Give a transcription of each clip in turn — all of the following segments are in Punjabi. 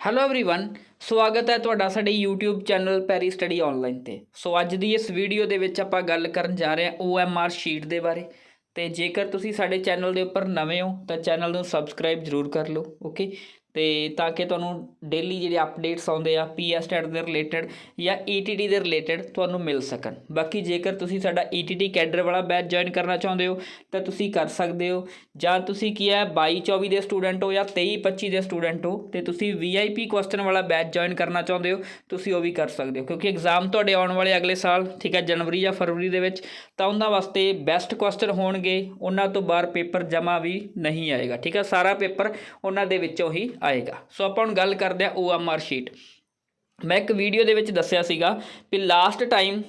ਹੈਲੋ एवरीवन ਸਵਾਗਤ ਹੈ ਤੁਹਾਡਾ ਸਾਡੇ YouTube channel Perry study online ਤੇ ਸੋ ਅੱਜ ਦੀ ਇਸ ਵੀਡੀਓ ਦੇ ਵਿੱਚ ਆਪਾਂ ਗੱਲ ਕਰਨ ਜਾ ਰਹੇ ਹਾਂ OMR ਸ਼ੀਟ ਦੇ ਬਾਰੇ ਤੇ ਜੇਕਰ ਤੁਸੀਂ ਸਾਡੇ ਚੈਨਲ ਦੇ ਉੱਪਰ ਨਵੇਂ ਹੋ ਤਾਂ ਚੈਨਲ ਨੂੰ ਸਬਸਕ੍ਰਾਈਬ ਜ਼ਰੂਰ ਕਰ ਲਓ ਓਕੇ ਤੇ ਤਾਂ ਕਿ ਤੁਹਾਨੂੰ ਡੇਲੀ ਜਿਹੜੇ ਅਪਡੇਟਸ ਆਉਂਦੇ ਆ ਪੀਐਸ ਟੈਟ ਦੇ ਰਿਲੇਟਡ ਜਾਂ ਈਟੀਟੀ ਦੇ ਰਿਲੇਟਡ ਤੁਹਾਨੂੰ ਮਿਲ ਸਕਣ। ਬਾਕੀ ਜੇਕਰ ਤੁਸੀਂ ਸਾਡਾ ਈਟੀਟੀ ਕੈਡਰ ਵਾਲਾ ਬੈਚ ਜੁਆਇਨ ਕਰਨਾ ਚਾਹੁੰਦੇ ਹੋ, ਤਾਂ ਤੁਸੀਂ ਕਰ ਸਕਦੇ ਹੋ। ਜਾਂ ਤੁਸੀਂ ਕੀ ਹੈ 22 24 ਦੇ ਸਟੂਡੈਂਟ ਹੋ ਜਾਂ 23 25 ਦੇ ਸਟੂਡੈਂਟ ਹੋ, ਤੇ ਤੁਸੀਂ ਵੀਆਈਪੀ ਕੁਐਸਚਨ ਵਾਲਾ ਬੈਚ ਜੁਆਇਨ ਕਰਨਾ ਚਾਹੁੰਦੇ ਹੋ, ਤੁਸੀਂ ਉਹ ਵੀ ਕਰ ਸਕਦੇ ਹੋ। ਕਿਉਂਕਿ ਐਗਜ਼ਾਮ ਤੁਹਾਡੇ ਆਉਣ ਵਾਲੇ ਅਗਲੇ ਸਾਲ, ਠੀਕ ਹੈ, ਜਨਵਰੀ ਜਾਂ ਫਰਵਰੀ ਦੇ ਵਿੱਚ, ਤਾਂ ਉਹਨਾਂ ਵਾਸਤੇ ਬੈਸਟ ਕੁਐਸਚਨ ਹੋਣਗੇ। ਉਹਨਾਂ ਤੋਂ ਬਾਹਰ ਪੇਪਰ ਜਮਾ ਵੀ ਨਹੀਂ ਆਏਗਾ, ਠੀਕ ਹੈ, ਸਾਰਾ ਪੇਪਰ ਉਹਨਾਂ ਦੇ ਵਿੱਚੋਂ ਹੀ ਆਏਗਾ। ਸੋ ਆਪਾਂ ਹੁਣ ਗੱਲ ਕਰਦੇ ਹਾਂ OMR ਸ਼ੀਟ। ਮੈਂ ਇੱਕ ਵੀਡੀਓ ਦੇ ਵਿੱਚ ਦੱਸਿਆ ਸੀਗਾ ਵੀ ਲਾਸਟ ਟਾਈਮ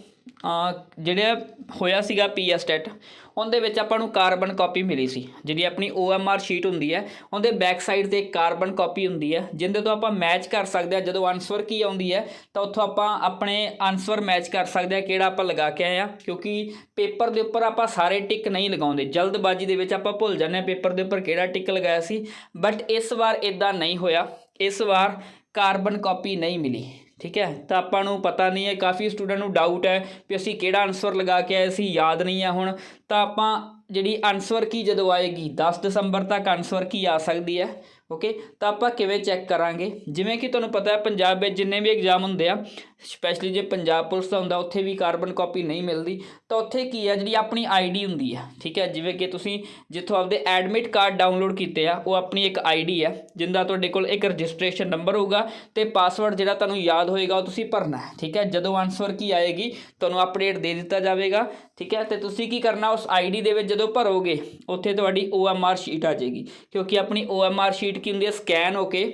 ਜਿਹੜਾ ਹੋਇਆ ਸੀਗਾ ਪੀਐਸ ਟੈਟ ਉਹਦੇ ਵਿੱਚ ਆਪਾਂ ਨੂੰ ਕਾਰਬਨ ਕਾਪੀ ਮਿਲੀ ਸੀ, ਜਿਹੜੀ ਆਪਣੀ OMR ਸ਼ੀਟ ਹੁੰਦੀ ਹੈ, ਉਹਦੇ ਬੈਕ ਸਾਈਡ ਤੇ ਕਾਰਬਨ ਕਾਪੀ ਹੁੰਦੀ ਹੈ, ਜਿੰਦੇ ਤੋਂ ਆਪਾਂ ਮੈਚ ਕਰ ਸਕਦੇ ਆ ਜਦੋਂ ਆਨਸਰ ਕੀ ਆਉਂਦੀ ਹੈ, ਤਾਂ ਉੱਥੋਂ ਆਪਾਂ ਆਪਣੇ ਆਨਸਰ ਮੈਚ ਕਰ ਸਕਦੇ ਆ ਕਿਹੜਾ ਆਪਾਂ ਲਗਾ ਕੇ ਆਏ ਆ ਕਿਉਂਕਿ ਪੇਪਰ ਦੇ ਉੱਪਰ ਆਪਾਂ ਸਾਰੇ ਟਿਕ ਨਹੀਂ ਲਗਾਉਂਦੇ, ਜਲਦਬਾਜ਼ੀ ਦੇ ਵਿੱਚ ਆਪਾਂ ਭੁੱਲ ਜਾਂਦੇ ਆ ਪੇਪਰ ਦੇ ਉੱਪਰ ਕਿਹੜਾ ਟਿਕ ਲਗਾਇਆ ਸੀ ਬਟ ਇਸ ਵਾਰ ਇਦਾਂ ਨਹੀਂ ਹੋਇਆ, ਇਸ ਵਾਰ ਕਾਰਬਨ ਕਾਪੀ ਨਹੀਂ ਮਿਲੀ। ਠੀਕ ਹੈ? ਤਾਂ ਆਪਾਂ ਨੂੰ ਪਤਾ ਨਹੀਂ ਹੈ, ਕਾਫੀ ਸਟੂਡੈਂਟ ਨੂੰ ਡਾਊਟ ਹੈ ਵੀ ਅਸੀਂ ਕਿਹੜਾ ਆਨਸਰ ਲਗਾ ਕੇ ਆਏ ਸੀ, ਯਾਦ ਨਹੀਂ ਹੈ ਹੁਣ। ਤਾਂ ਆਪਾਂ ਜਿਹੜੀ ਆਨਸਰ ਕੀ ਜਦੋਂ ਆਏਗੀ 10 ਦਸੰਬਰ ਤੱਕ ਆਨਸਰ ਕੀ ਆ ਸਕਦੀ ਹੈ? ਓਕੇ ਤਾਂ ਆਪਾਂ ਕਿਵੇਂ ਚੈੱਕ ਕਰਾਂਗੇ? ਜਿਵੇਂ ਕਿ ਤੁਹਾਨੂੰ ਪਤਾ ਹੈ, ਪੰਜਾਬ ਵਿੱਚ ਜਿੰਨੇ ਵੀ ਐਗਜ਼ਾਮ ਹੁੰਦੇ ਆ ਸਪੈਸ਼ਲੀ ਜੇ ਪੰਜਾਬ ਪੁਲਿਸ ਦਾ ਹੁੰਦਾ, ਉੱਥੇ ਵੀ ਕਾਰਬਨ ਕਾਪੀ ਨਹੀਂ ਮਿਲਦੀ। ਤਾਂ ਉੱਥੇ ਕੀ ਹੈ ਜਿਹੜੀ ਆਪਣੀ ਆਈਡੀ ਹੁੰਦੀ ਹੈ ਠੀਕ ਹੈ? ਜਿਵੇਂ ਕਿ ਤੁਸੀਂ ਜਿੱਥੋਂ ਆਪਦੇ ਐਡਮਿਟ ਕਾਰਡ ਡਾਊਨਲੋਡ ਕੀਤੇ ਆ, ਉਹ ਆਪਣੀ ਇੱਕ ਆਈਡੀ ਹੈ ਜਿੰਦਾ ਤੁਹਾਡੇ ਕੋਲ ਇੱਕ ਰਜਿਸਟ੍ਰੇਸ਼ਨ ਨੰਬਰ ਹੋਊਗਾ ਤੇ ਪਾਸਵਰਡ ਜਿਹੜਾ ਤੁਹਾਨੂੰ ਯਾਦ ਹੋਏਗਾ, ਉਹ ਤੁਸੀਂ ਭਰਨਾ ਹੈ, ਠੀਕ ਹੈ? ਜਦੋਂ ਆਨਸਰ ਕੀ ਆਏਗੀ, ਤੁਹਾਨੂੰ ਅਪਡੇਟ ਦੇ ਦਿੱਤਾ ਜਾਵੇਗਾ, ਠੀਕ ਹੈ? ਤੇ ਤੁਸੀਂ ਕੀ ਕਰਨਾ, ਉਸ ਆਈਡੀ ਦੇ ਵਿੱਚ ਜਦੋਂ ਭਰੋਗੇ, ਉੱਥੇ ਤੁਹਾਡੀ OMR ਸ਼ੀਟ ਆ ਜਾਏਗੀ, ਕਿਉਂਕਿ ਆਪਣੀ OMR ਸ਼ੀਟ ਕੀ ਹੁੰਦੀ ਹੈ ਸਕੈਨ ਹੋ ਕੇ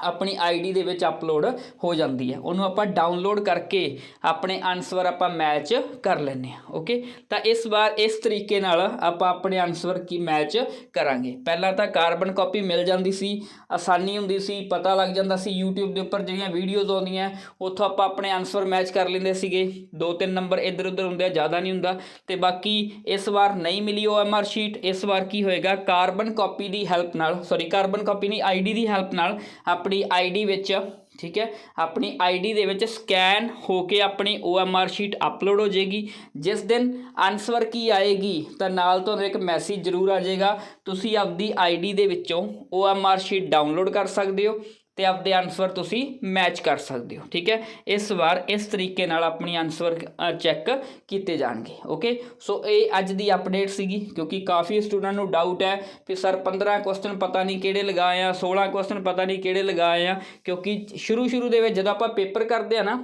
ਆਪਣੀ ਆਈਡੀ ਦੇ ਵਿੱਚ ਅਪਲੋਡ ਹੋ ਜਾਂਦੀ ਹੈ। ਉਹਨੂੰ ਆਪਾਂ ਡਾਊਨਲੋਡ ਕਰਕੇ ਆਪਣੇ ਆਨਸਰ ਆਪਾਂ ਮੈਚ ਕਰ ਲੈਂਦੇ ਆ ਓਕੇ ਤਾਂ ਇਸ ਵਾਰ ਇਸ ਤਰੀਕੇ ਨਾਲ ਆਪਾਂ ਆਪਣੇ ਆਨਸਰ ਕੀ ਮੈਚ ਕਰਾਂਗੇ। ਪਹਿਲਾਂ ਤਾਂ ਕਾਰਬਨ ਕਾਪੀ ਮਿਲ ਜਾਂਦੀ ਸੀ, ਆਸਾਨੀ ਹੁੰਦੀ ਸੀ, ਪਤਾ ਲੱਗ ਜਾਂਦਾ ਸੀ, YouTube ਦੇ ਉੱਪਰ ਜਿਹੜੀਆਂ ਵੀਡੀਓਜ਼ ਆਉਂਦੀਆਂ, ਉੱਥੋਂ ਆਪਾਂ ਆਪਣੇ ਆਨਸਰ ਮੈਚ ਕਰ ਲੈਂਦੇ ਸੀਗੇ। ਦੋ ਤਿੰਨ ਨੰਬਰ ਇੱਧਰ ਉੱਧਰ ਹੁੰਦੇ ਆ, ਜ਼ਿਆਦਾ ਨਹੀਂ ਹੁੰਦਾ। ਤੇ ਬਾਕੀ ਇਸ ਵਾਰ ਨਹੀਂ ਮਿਲੀ OMR ਸ਼ੀਟ ਇਸ ਵਾਰ ਕੀ ਹੋਏਗਾ? ਕਾਰਬਨ ਕਾਪੀ ਦੀ ਹੈਲਪ ਨਾਲ ਸੌਰੀ ਕਾਰਬਨ ਕਾਪੀ ਨਹੀਂ ਆਈਡੀ ਦੀ ਹੈਲਪ ਨਾਲ ਆਪਣੀ ਆਈਡੀ ਵਿੱਚ, ਠੀਕ ਹੈ, ਆਪਣੀ ਆਈਡੀ ਦੇ ਵਿੱਚ ਸਕੈਨ ਹੋ ਕੇ ਆਪਣੀ OMR ਸ਼ੀਟ ਅਪਲੋਡ ਹੋ ਜਾਏਗੀ। ਜਿਸ ਦਿਨ ਆਨਸਰ ਕੀ ਆਏਗੀ, ਤਾਂ ਨਾਲ ਤੁਹਾਨੂੰ ਇੱਕ ਮੈਸੇਜ ਜ਼ਰੂਰ ਆ ਜਾਏਗਾ। ਤੁਸੀਂ ਆਪਦੀ ਆਈਡੀ ਦੇ ਵਿੱਚੋਂ OMR ਸ਼ੀਟ ਡਾਊਨਲੋਡ ਕਰ ਸਕਦੇ ਹੋ। ਤੇ ਆਪਦੇ ਆਨਸਰ ਤੁਸੀਂ ਮੈਚ ਕਰ ਸਕਦੇ ਹੋ, ਠੀਕ ਹੈ? ਇਸ ਵਾਰ ਇਸ ਤਰੀਕੇ ਨਾਲ ਆਪਣੀ ਆਨਸਰ ਚੈੱਕ ਕੀਤੇ ਜਾਣਗੇ ਓਕੇ ਸੋ ਇਹ ਅੱਜ ਦੀ ਅਪਡੇਟ ਸੀਗੀ, ਕਿਉਂਕਿ ਕਾਫੀ ਸਟੂਡੈਂਟ ਨੂੰ ਡਾਊਟ ਹੈ ਕਿ ਸਰ 15 ਕੁਐਸਚਨ ਪਤਾ ਨਹੀਂ ਕਿਹੜੇ ਲਗਾਏ ਆ 16 ਕੁਐਸਚਨ ਪਤਾ ਨਹੀਂ ਕਿਹੜੇ ਲਗਾਏ ਆ, ਕਿਉਂਕਿ ਸ਼ੁਰੂ ਸ਼ੁਰੂ ਦੇ ਵਿੱਚ ਜਦੋਂ ਆਪਾਂ ਪੇਪਰ ਕਰਦੇ ਆ ਨਾ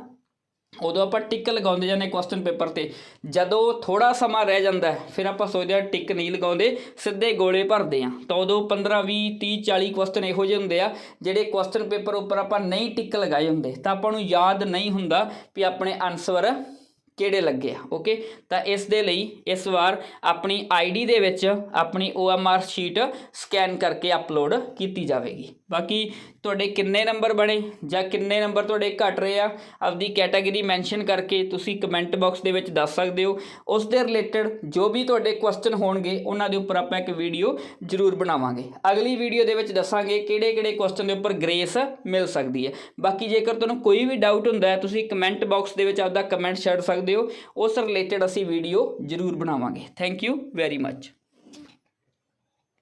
ਉਦੋਂ ਆਪਾਂ ਟਿਕ ਲਗਾਉਂਦੇ ਜਾਂਦੇ ਕੁਐਸਚਨ ਪੇਪਰ ਤੇ। ਜਦੋਂ ਥੋੜਾ ਸਮਾਂ ਰਹਿ ਜਾਂਦਾ, ਫਿਰ ਆਪਾਂ ਸੋਚਦੇ ਆ ਟਿਕ ਨਹੀਂ ਲਗਾਉਂਦੇ, ਸਿੱਧੇ ਗੋਲੇ ਭਰਦੇ ਆ ਤਾਂ ਉਦੋਂ 15 20 30 40 ਕੁਐਸਚਨ ਇਹੋ ਜਿਹੇ ਹੁੰਦੇ ਆ, ਜਿਹੜੇ ਕੁਐਸਚਨ ਪੇਪਰ ਉੱਪਰ ਆਪਾਂ ਨਹੀਂ ਟਿਕ ਲਗਾਏ ਹੁੰਦੇ। ਤਾਂ ਆਪਾਂ ਨੂੰ ਯਾਦ ਨਹੀਂ ਹੁੰਦਾ ਵੀ ਆਪਣੇ ਆਨਸਰ ਕਿਹੜੇ ਲੱਗੇ ਆ ਓਕੇ ਤਾਂ ਇਸ ਦੇ ਲਈ ਇਸ ਵਾਰ ਆਪਣੀ ਆਈਡੀ ਦੇ ਵਿੱਚ ਆਪਣੀ OMR ਸ਼ੀਟ ਸਕੈਨ ਕਰਕੇ ਅਪਲੋਡ ਕੀਤੀ ਜਾਵੇਗੀ। ਬਾਕੀ ਤੁਹਾਡੇ ਕਿੰਨੇ ਨੰਬਰ ਬਣੇ ਜਾਂ ਕਿੰਨੇ ਨੰਬਰ ਤੁਹਾਡੇ ਘਟ ਰਹੇ ਆ, ਆਪਦੀ ਕੈਟਾਗਰੀ ਮੈਂਸ਼ਨ ਕਰਕੇ ਤੁਸੀਂ ਕਮੈਂਟ ਬਾਕਸ ਦੇ ਵਿੱਚ ਦੱਸ ਸਕਦੇ ਹੋ। ਉਸ ਦੇ ਰਿਲੇਟਡ ਜੋ ਵੀ ਤੁਹਾਡੇ ਕੁਐਸਚਨ ਹੋਣਗੇ, ਉਹਨਾਂ ਦੇ ਉੱਪਰ ਆਪਾਂ ਇੱਕ ਵੀਡੀਓ ਜ਼ਰੂਰ ਬਣਾਵਾਂਗੇ। ਅਗਲੀ ਵੀਡੀਓ ਦੇ ਵਿੱਚ ਦੱਸਾਂਗੇ ਕਿਹੜੇ ਕਿਹੜੇ ਕੁਐਸਚਨ ਦੇ ਉੱਪਰ ਗ੍ਰੇਸ ਮਿਲ ਸਕਦੀ ਹੈ। ਬਾਕੀ ਜੇਕਰ ਤੁਹਾਨੂੰ ਕੋਈ ਵੀ ਡਾਊਟ ਹੁੰਦਾ ਹੈ, ਤੁਸੀਂ ਕਮੈਂਟ ਬਾਕਸ ਦੇ ਵਿੱਚ ਆਪਦਾ ਕਮੈਂਟ ਛੱਡ ਸਕਦੇ ਸਕਦੇ ਹੋ। ਉਸ ਰਿਲੇਟਡ ਅਸੀਂ ਵੀਡੀਓ ਜ਼ਰੂਰ ਬਣਾਵਾਂਗੇ। Thank you very much